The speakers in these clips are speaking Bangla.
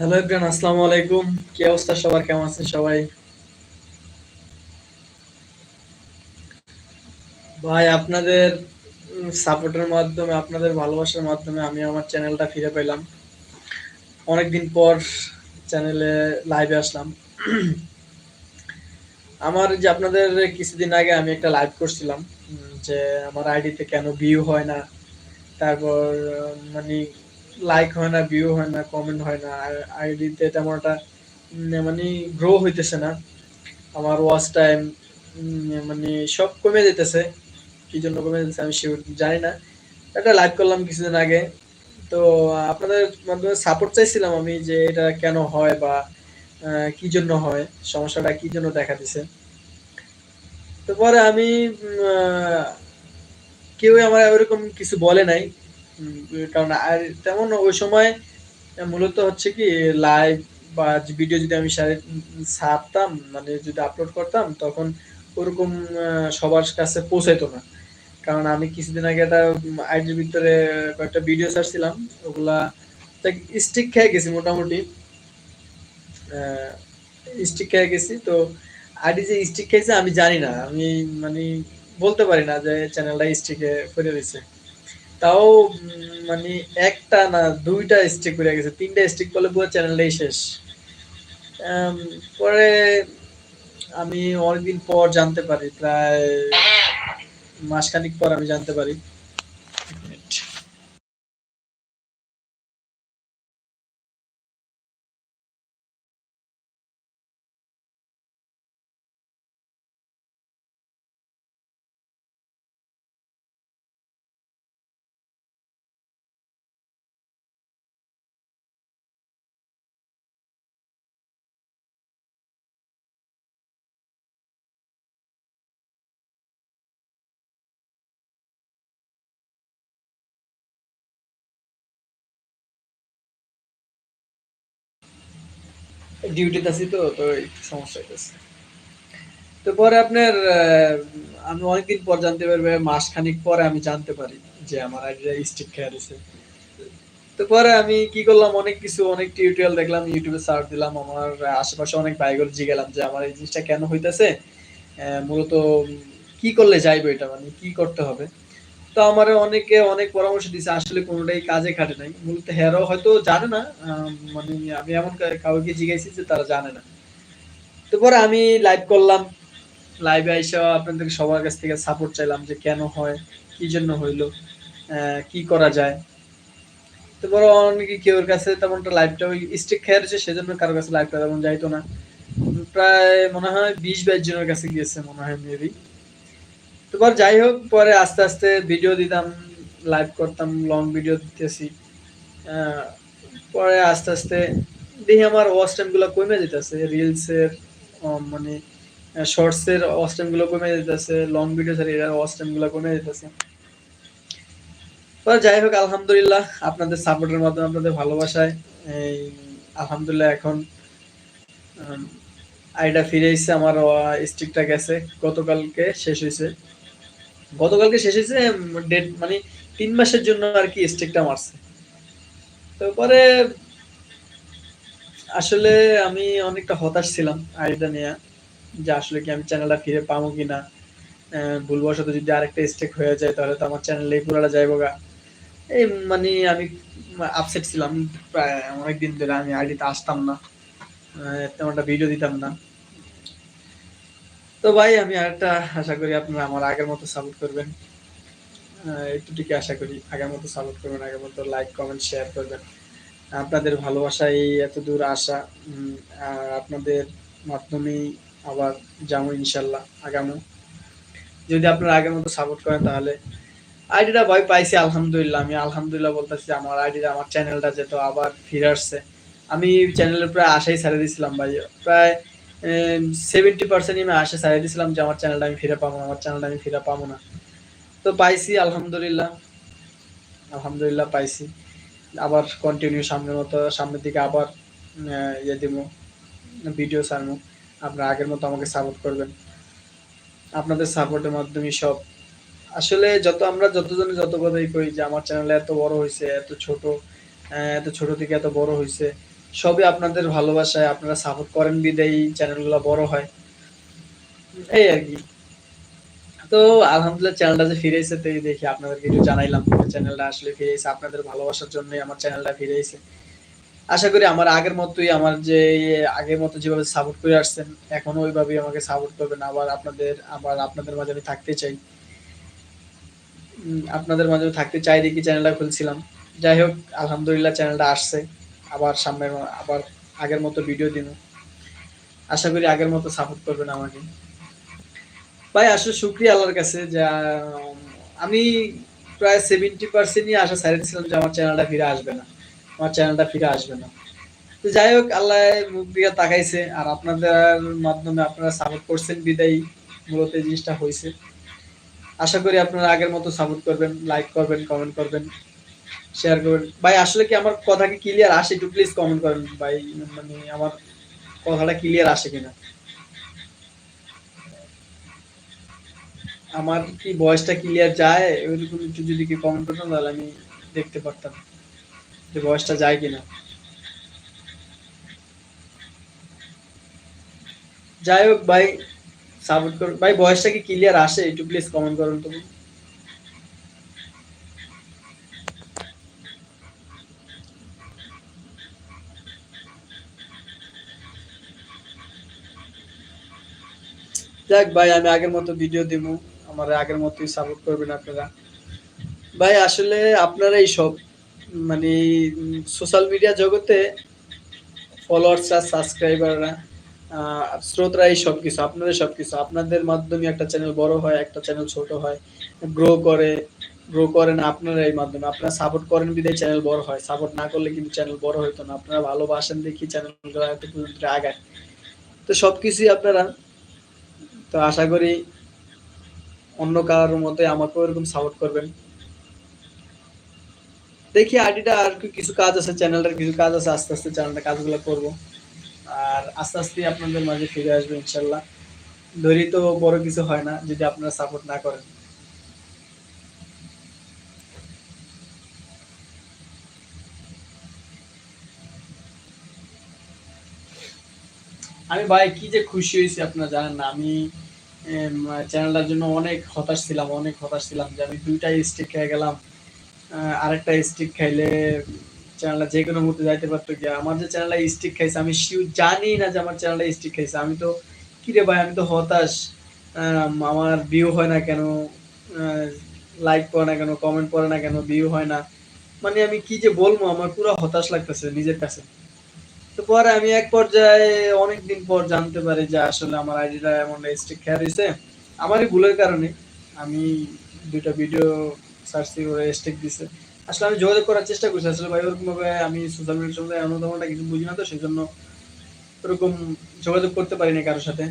হ্যালো এভরিওয়ান, আসসালামু আলাইকুম। কি অবস্থা? সবার কেমন আছেন সবাই? ভাই, আপনাদের সাপোর্টের মাধ্যমে, আপনাদের ভালোবাসার মাধ্যমে আমি আমার চ্যানেলটা ফিরে পেলাম। অনেকদিন পর চ্যানেলে লাইভে আসলাম। আমার যে আপনাদের কিছুদিন আগে আমি একটা লাইভ করছিলাম যে আমার আইডিতে কেন ভিউ হয় না, তারপর মানে লাইক হয় না ভিউ হয় না কমেন্ট হয় না, আর আইডিতে তেমন একটা মানে গ্রো হইতেছে না। আমার ওয়াচ টাইম মানে সব কমে যেতেছে। কি জন্য কমে যেতেছে আমি শিওর জানি না। একটা লাইভ করলাম কিছুদিন আগে। তো আপনাদের মাধ্যমে সাপোর্ট চাইছিলাম আমি যে এটা কেন হয় বা কি জন্য হয়, সমস্যাটা কি জন্য দেখা দিছে। তো পরে আমি কেউ আমার ওরকম কিছু বলে নাই। কারণ আর তেমন ওই সময় মূলত হচ্ছে কি লাইভ বা ভিডিও যদি আমি ছাড়তাম মানে যদি আপলোড করতাম, তখন ওরকম সবার কাছে পৌঁছাইতো না। কারণ আমি কিছুদিন আগে একটা আইডির ভিতরে কয়েকটা ভিডিও ছাড়ছিলাম, ওগুলা স্টিক খেয়ে গেছি মোটামুটি। স্টিক খেয়ে গেছি, তো আইডি যে স্টিক খেয়েছে আমি জানি না, আমি মানে বলতে পারি না যে চ্যানেলটা স্টিকে করে দিয়েছে। তাও মানে একটা না, দুইটা স্টিক করে গেছে। তিনটা স্টিক করলে পুরো চ্যানেলটাই শেষ। পরে আমি অনেকদিন পর জানতে পারি, প্রায় মাসখানিক পর আমি জানতে পারি। ডিউটিতে আছি তো তো একটু সমস্যা হইতেছে। তো পরে আপনার আমি অনেকদিন পর জানতে পারবে মাস খানিক পরে আমি জানতে পারি যে আমার আইডিয়া স্টিক খেয়ে দিছে। তো পরে আমি কি করলাম, অনেক কিছু, অনেক টিউটোরিয়াল দেখলাম ইউটিউবে সার্চ দিলাম, আমার আশেপাশে অনেক ভাইগুলো জিগেলাম যে আমার এই জিনিসটা কেন হইতেছে মূলত কি করলে যাইবে এটা মানে কি করতে হবে? তো আমার অনেকে অনেক পরামর্শ দিছে, আসলে কোনোটাই কাজে খাটে নাই। মূলত হেরাও হয়তো জানে না মানে আমি এমন কাউকে জিজ্ঞাসি যে তারা জানে না। তো পরে আমি লাইভ করলাম। লাইভে আইসা আপনাদের সবার কাছ থেকে সাপোর্ট চাইলাম যে কেন হয়, কি জন্য হইল কি করা যায়। তো বড় অনেকে কেউর কাছে তেমনটা লাইভটা ওই স্টিক খেয়ে রয়েছে, সেজন্য কারোর কাছে লাইভটা তেমন যাইতো না। প্রায় মনে হয় বিশ বাইশ জনের কাছে গিয়েছে, মনে হয় মেবি তো পর যাই হোক, পরে আস্তে আস্তে ভিডিও দিতাম লাইভ করতাম লং ভিডিও দিতেছি। পরে আস্তে আস্তে দেখি আমার ওয়াচ টাইমগুলো কমে যেতেছে। রিলস এর মানে শর্টস এর ওয়াচ টাইমগুলো কমে যেতেছে লং ভিডিও এর ওয়াচ টাইমগুলো কমে যেতেছে। তো যাই হোক, আলহামদুলিল্লাহ, আপনাদের সাপোর্টের মাধ্যমে আপনাদের ভালোবাসায়, এই, আলহামদুলিল্লাহ এখন আইডা ফিরে এসেছে, আমার স্টিকটা গেছে, গতকালকে শেষ হয়েছে। গতকালকে শেষ হয়েছে ডেট মানে তিন মাসের জন্য আর কি স্টেকটা মারছে। তো পরে আসলে আমি অনেকটা হতাশ ছিলাম আইডিটা নিয়ে যে আসলে কি আমি চ্যানেলটা ফিরে পাবো কিনা। আহ, ভুলবশত যদি আরেকটা স্টেক হয়ে যায় তাহলে তো আমার চ্যানেলে পুরোটা যাইব গা। এই মানে আমি আপসেট ছিলাম প্রায় অনেকদিন ধরে আমি আইডিতে আসতাম না। তেমন একটা ভিডিও দিতাম না। তো ভাই, আমি আরেকটা আশা করি আপনারা আমার আগের মতো সাপোর্ট করবেন। একটুটিকে আশা করি আগের মতো সাপোর্ট করবেন, আগের মতো লাইক কমেন্ট শেয়ার করবেন। আপনাদের ভালোবাসায় এত দূর আসা আপনাদের মাধ্যমেই আবার যাব ইনশাল্লাহ আগামী। যদি আপনারা আগের মতো সাপোর্ট করেন তাহলে আইডিটা ভাই পাইছি, আলহামদুলিল্লাহ। আমি আলহামদুলিল্লাহ বলতেছি আমার আইডিটা, আমার চ্যানেলটা যেহেতু আবার ফিরে আসছে। আমি চ্যানেলের প্রায় আশাই ছাড়ে দিয়েছিলাম ভাই। প্রায় সেভেন্টি পার্সেন্ট আমি আশা ছাড়ে দিয়েছিলাম যে আমার চ্যানেলটা আমি ফিরে পাবো না, আমার চ্যানেলটা আমি ফিরে পাবো না। তো পাইছি, আলহামদুলিল্লাহ আলহামদুলিল্লাহ পাইছি। আবার কন্টিনিউ সামনের মতো, সামনের দিকে আবার ইয়ে দিব ভিডিও ছাড়বো। আপনারা আগের মতো আমাকে সাপোর্ট করবেন। আপনাদের সাপোর্টের মাধ্যমে সব। আসলে যত আমরা যতজনে যত কথাই কই যে আমার চ্যানেল এত বড় হয়েছে এত ছোট এত ছোট থেকে এত বড় হয়েছে সবই আপনাদের ভালোবাসায়, আপনারা সাপোর্ট করেন বিদায়ী চ্যানেলগুলো বড় হয়। এই আর কি। তো আলহামদুলিল্লাহ চ্যানেলটা যে ফিরেছে তো এই দেখি আপনাদেরকে একটু জানাইলাম চ্যানেলটা আসলে ফিরেছে আপনাদের ভালোবাসার জন্যই আমার চ্যানেলটা ফিরেছে আশা করি আমার আগের মতোই আমার যে আগের মতো যেভাবে সাপোর্ট করে আসছেন, এখনও ওইভাবেই আমাকে সাপোর্ট করবেন। আবার আপনাদের আবার আপনাদের মাঝে আমি থাকতে চাই। আপনাদের মাঝে থাকতে চাই দেখি চ্যানেলটা খুলছিলাম। যাই হোক, আলহামদুলিল্লাহ চ্যানেলটা আসছে। আবার সামনে আবার আগের মতো ভিডিও দিন। আশা করি আগের মতো সাপোর্ট করবেন আমাকে। ভাই, আসলে শুক্রিয়া আল্লাহর কাছে যা আমি প্রায় সেভেন্টি পার্সেন্টই আশা দিয়েছিলাম যে আমার চ্যানেলটা ফিরে আসবে না। আমার চ্যানেলটা ফিরে আসবে না। তো যাই হোক, আল্লাহ মুখ দিয়ে তাকাইছে আর আপনাদের মাধ্যমে আপনারা সাপোর্ট করছেন বিদায়ী। মূলত এই জিনিসটা হয়েছে আশা করি আপনারা আগের মতো সাপোর্ট করবেন লাইক করবেন কমেন্ট করবেন। শেয়ার করবেন। ভাই, আসলে কি আমার কথা কি ক্লিয়ার আসে? একটু প্লিজ কমেন্ট করেন ভাই মানে আমার কথাটা ক্লিয়ার আসে কিনা? আমার কি ভয়েসটা ক্লিয়ার যায়? ওইরকম একটু যদি কি কমেন্ট করতেন, তাহলে আমি দেখতে পারতাম যে ভয়েসটা যায় কিনা। যাই হোক ভাই সাপোর্ট করুন। ভাই ভয়েসটা কি ক্লিয়ার আসে? একটু প্লিজ কমেন্ট করুন তো। যাক ভাই, আমি আগের মতো ভিডিও দিব আমার আগের মতোই সাপোর্ট করবেন আপনারা। ভাই, আসলে আপনারা সব মানে সোশ্যাল মিডিয়া জগতে ফলোয়ার্সরা সাবস্ক্রাইবাররা শ্রোতরা এই সব কিছু আপনাদের সব কিছু। আপনাদের মাধ্যমে একটা চ্যানেল বড় হয়, একটা চ্যানেল ছোট হয় গ্রো করে গ্রো করেন আপনারা এই মাধ্যমে। আপনারা সাপোর্ট করেন বিদায় চ্যানেল বড় হয় সাপোর্ট না করলে কিন্তু চ্যানেল বড় হতো না। আপনারা ভালোবাসেন দেখি চ্যানেলগুলো এত পর্যন্ত আগায়। তো সব কিছুই আপনারা তো আশা করি অন্য কারোর মতোই আমাকেও এরকম সাপোর্ট করবেন। দেখি আইডিটা আর কিছু কাজ আছে চ্যানেলটার কিছু কাজ আছে, আস্তে আস্তে চ্যানেলটা কাজগুলো করব। আর আস্তে আস্তে আপনাদের মাঝে ফিরে আসবে ইনশাল্লাহ। ধরি তো বড় কিছু হয় না যদি আপনারা সাপোর্ট না করেন। আমি ভাই কি যে খুশি হয়েছি আপনারা জানেন না, আমি চ্যানেলটার জন্য অনেক হতাশ ছিলাম, অনেক হতাশ ছিলাম যে আমি দুইটা স্টিক খেয়ে গেলাম। আরেকটা স্টিক খাইলে চ্যানেলটা যে কোনো মুহূর্তে যাইতে পারতো কি? আমার যে চ্যানেলটা স্টিক খাইছে, আমি শিউ জানি না যে আমার চ্যানেলটা স্টিক খাইছে। আমি তো, কি রে ভাই, আমি তো হতাশ। আমার ভিউ হয় না কেন? লাইক করে না কেন? কমেন্ট করে না কেন? ভিউ হয় না। মানে আমি কি যে বলব, আমার পুরো হতাশ লাগতেছে নিজের কাছে। তো পরে আমি এক পর্যায়ে অনেকদিন পর জানতে পারি যে আসলে আমার আইডিটা এমন খেয়ার হয়েছে আমারই ভুলের কারণে আমি দুইটা ভিডিও সার্চ স্টিক দিছে। আসলে আমি যোগাযোগ করার চেষ্টা করছি। আসলে ভাই ওরকম ভাবে আমি সোশ্যাল মিডিয়ার কিছু বুঝি না তো সেই জন্য ওরকম যোগাযোগ করতে পারিনি কারোর সাথে।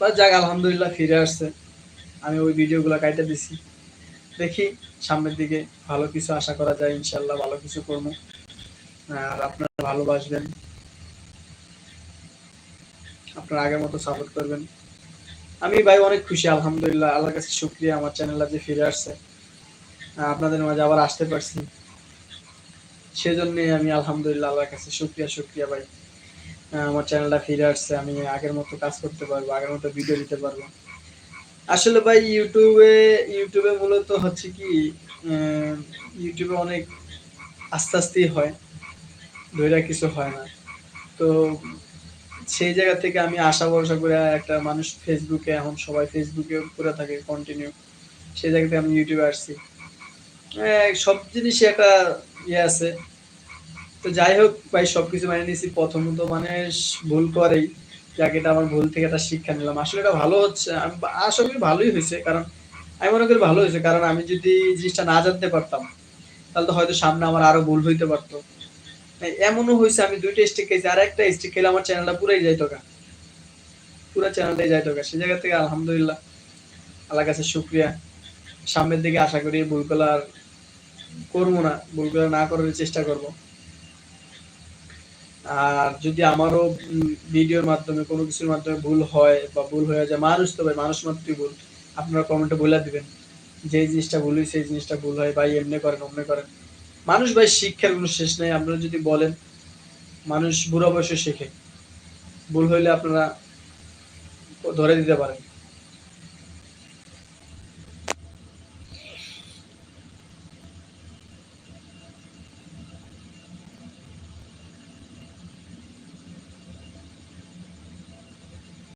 বা যাক, আলহামদুলিল্লাহ ফিরে আসছে। আমি ওই ভিডিওগুলো কাইটে দিছি। দেখি সামনের দিকে ভালো কিছু আশা করা যায় ইনশাল্লাহ ভালো কিছু করব। আর আপনারা ভালোবাসবেন। আপনারা আগের মতো সাপোর্ট করবেন। আমি ভাই অনেক খুশি, আলহামদুলিল্লাহ। আল্লাহর কাছে শুক্রিয়া, আমার চ্যানেলটা যে ফিরে আসছে। আপনাদের মাঝে আবার আসতে পারছি। সেজন্য আমি আলহামদুলিল্লাহ আল্লাহর কাছে শুক্রিয়া শুক্রিয়া ভাই। আমার চ্যানেলটা ফিরে আসছে। আমি আগের মতো কাজ করতে পারব, আগের মতো ভিডিও দিতে পারব। আসলে ভাই ইউটিউবে ইউটিউবে মূলত হচ্ছে কি ইউটিউবে অনেক আস্তে আস্তেই হয়। ধৈর্য কিছু হয় না। তো সেই জায়গা থেকে আমি আশা ভরসা করে একটা মানুষ ফেসবুকে, এখন সবাই ফেসবুকে করে থাকে কন্টিনিউ সেই জায়গা থেকে আমি ইউটিউবে আসছি। সব জিনিসই একটা ইয়ে আছে। তো যাই হোক ভাই, সবকিছু মানে নিয়েছি প্রথমত মানে ভুল করেই, যাকে, এটা আমার ভুল থেকে একটা শিক্ষা নিলাম। আসলে এটা ভালো হচ্ছে। আমি আশা ভালোই হয়েছে। কারণ আমি মনে করি ভালো হয়েছে। কারণ আমি যদি জিনিসটা না জানতে পারতাম, তাহলে তো হয়তো সামনে আমার আরও ভুল হইতে পারতো। এমনও হয়েছে, আমি দুইটা স্টিক খেয়েছি, আর একটা স্টিক খেলে আমার চ্যানেলটা পুরাই যাইতো গা পুরো চ্যানেলটাই যাইতো গা সেই জায়গা থেকে আলহামদুলিল্লাহ, আল্লাহর কাছে শুক্রিয়া। সামনের দিকে আশা করি ভুলগুলো আর করব না ভুলগুলো না করার চেষ্টা করব। আর যদি আমারও ভিডিওর মাধ্যমে, কোনো কিছুর মাধ্যমে ভুল হয় বা ভুল হয়ে যায়, মানুষ তো ভাই, মানুষ মাত্রই ভুল। আপনারা কমেন্টে বলে দিবেন, যে জিনিসটা ভুল হয় সেই জিনিসটা ভুল হয়, ভাই, এমনি করেন, অমনি করেন। মানুষ ভাই শিক্ষার কোনো শেষ নেই, আপনারা যদি বলেন, মানুষ বুড়ো বয়সে শেখে। ভুল হইলে আপনারা ধরে দিতে পারেন।